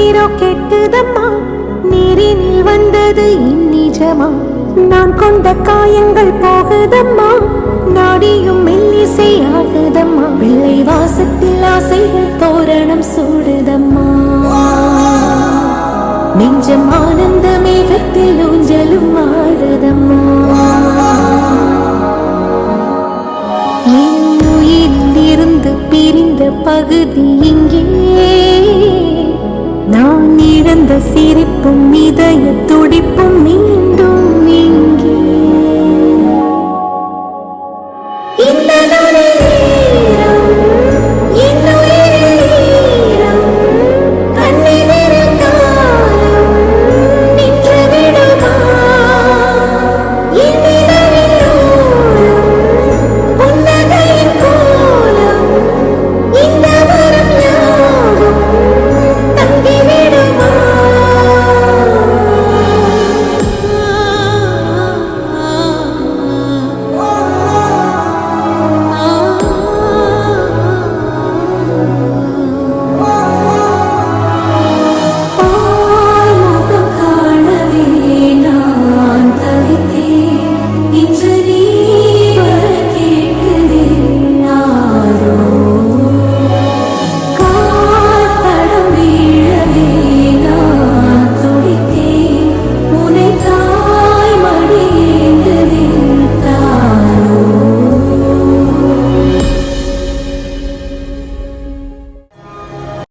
ஏனோ கெட்டுதம்மா நீரினில் வந்தது இந்நிஜமா? நான் கொண்ட காயங்கள் போகுதம்மா நாடியும் மெல்லிசையாகுதம்மா? வெள்ளை வாசத்தில் ஆசைகள் தோரணம் சூடுதம்மா? நெஞ்சம் ஆனந்த மேகத்தில் ஊஞ்சலும் ஆடுதம்மா? என் உயிரிலிருந்து பிரிந்த பகுதி சிரிப்பும் இதய துடிப்பும்